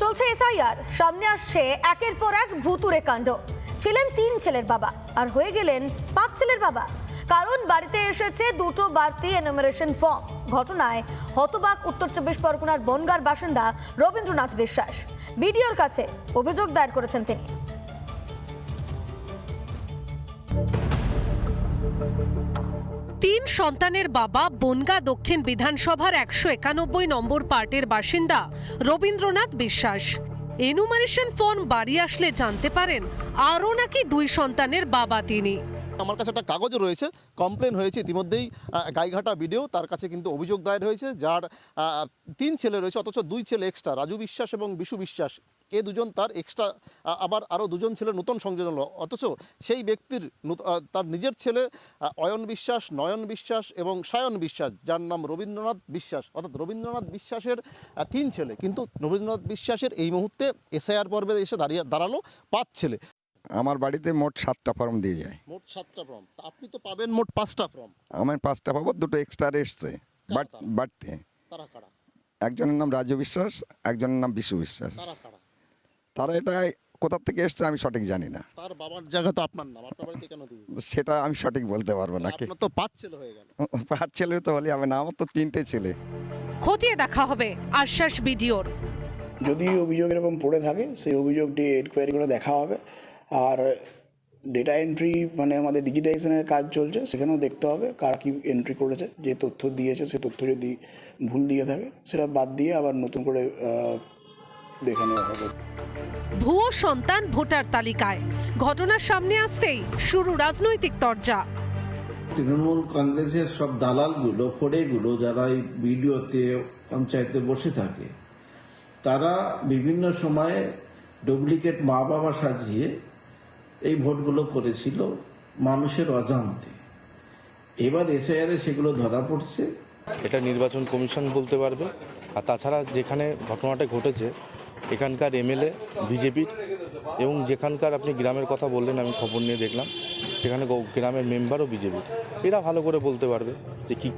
চলছে এসআইআর। সামনে আসছে একের পর এক ভুতুরে কাণ্ড। ছিলেন তিন ছেলের বাবা আর হয়ে গেলেন পাঁচ ছেলের বাবা। কারণ বাড়িতে এসেছে দুটো বাড়তি এনুমারেশন ফর্ম ঘটনায় হতবাক উত্তর চব্বিশ পরগনার বনগার বাসিন্দা রবীন্দ্রনাথ বিশ্বাস। বিডিওর কাছে অভিযোগ দায়ের করেছেন তিনি। তিন সন্তানের বাবা বনগা দক্ষিণ বিধানসভার একশো একানব্বই নম্বর পার্টের বাসিন্দা রবীন্দ্রনাথ বিশ্বাস। এনুমারেশন ফর্ম বাড়ি আসলে জানতে পারেন, আরও নাকি দুই সন্তানের বাবা তিনি। আমার কাছে একটা কাগজও রয়েছে, কমপ্লেন হয়েছে ইতিমধ্যেই গাইঘাটা ভিডিও তার কাছে কিন্তু অভিযোগ দায়ের হয়েছে, যার তিন ছেলে রয়েছে, অথচ দুই ছেলে এক্সট্রা রাজু বিশ্বাস এবং বিশু বিশ্বাস। এ দুজন তার এক্সট্রা আবার আরও দুজন ছেলে নতুন সংযোজন হলো। অথচ সেই ব্যক্তির তার নিজের ছেলে অয়ন বিশ্বাস নয়ন বিশ্বাস এবং সায়ন বিশ্বাস যার নাম রবীন্দ্রনাথ বিশ্বাস। অর্থাৎ রবীন্দ্রনাথ বিশ্বাসের তিন ছেলে। কিন্তু রবীন্দ্রনাথ বিশ্বাসের এই মুহূর্তে এসআইআর পর্বে এসে দাঁড়িয়ে দাঁড়াল পাঁচ ছেলে। আমার বাড়িতে মোট সাতটা ফর্ম দিয়ে যায়। মোট সাতটা ফর্ম। আপনি তো পাবেন মোট পাঁচটা ফর্ম। আমার পাঁচটা পাবো দুটো এক্সট্রা এসছে? বাড়তে। একজনের নাম রাজু বিশ্বাস একজনের নাম বিশু বিশ্বাস। তারা এটা কোথা থেকে এসছে আমি সঠিক জানি না। তার বাবার জায়গা তো আপনার নাম আপনার বাড়িতে কেন সেটা আমি সঠিক বলতে পারব না কি? আপনার তো পাঁচ ছেলে হয়ে গেল। পাঁচ ছেলে তো হলে হবে না আমার তো তিনটে ছেলে। খতিয়ে দেখা হবে আশ্বাস বিডিওর। যদি অভিযোগ এরকম পড়ে থাকে সেই অভিযোগটি এনকোয়ারি করে দেখা হবে। আর ডেটা এন্ট্রি মানে আমাদের ডিজিটাইজেশনের কাজ চলছে সেখানেও দেখতে হবে কারা কি এন্ট্রি করেছে যে তথ্য দিয়েছে সে তথ্য যদি ভুল দিয়ে থাকে সেটা বাদ দিয়ে আবার নতুন করে আহ, দেখে নেওয়া হবে। ভুয়ো সন্তান ভোটার তালিকায়। ঘটনার সামনে আসতেই শুরু রাজনৈতিক তরজা। তৃণমূল কংগ্রেসের সব দালালগুলো ফোড়েগুলো যারা এই ভিডিওতে পঞ্চায়েতে বসে থাকে তারা বিভিন্ন সময়ে ডুপ্লিকেট মা বাবা সাজিয়ে এই ভোটগুলো করেছিল মানুষের অজান্তে। এবার এসআইআরে সেগুলো ধরা পড়ছে। এটা নির্বাচন কমিশন বলতে পারবে। আর তাছাড়া যেখানে ঘটনাটা ঘটেছে এখানকার এমএলএ বিজেপির এবং যেখানকার আপনি গ্রামের কথা বললেন, আমি খবর নিয়ে দেখলাম, সেখানে গ্রামের মেম্বারও বিজেপির এরা ভালো করে বলতে পারবে যে কী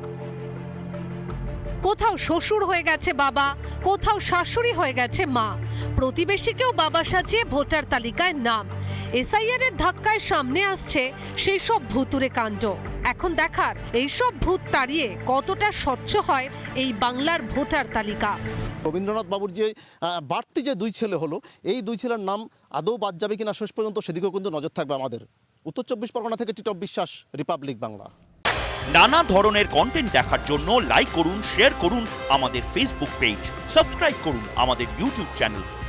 কোথাও শ্বশুর হয়ে গেছে বাবা, কোথাও শাশুড়ি হয়ে গেছে মা। প্রতিবেশীকেও বাবা সাজিয়ে ভোটার তালিকায় নাম। এসআইআর এর ধাক্কায় সামনে আসছে সেই সব ভুতুরে কাণ্ড। এখন দেখার এইসব ভূত তাড়িয়ে কতটা স্বচ্ছ হয় এই বাংলার ভোটার তালিকা। রবীন্দ্রনাথ বাবুর যে বাড়তি যে দুই ছেলে হলো এই দুই ছেলের নাম আদৌ বাদ যাবে কিনা শেষ পর্যন্ত সেদিকেও কিন্তু নজর থাকবে আমাদের। উত্তর চব্বিশ পরগনা থেকে টিটপ বিশ্বাস রিপাবলিক বাংলা। নানা ধরনের কন্টেন্ট দেখার জন্য লাইক করুন শেয়ার করুন আমাদের ফেসবুক পেজ সাবস্ক্রাইব করুন আমাদের ইউটিউব চ্যানেল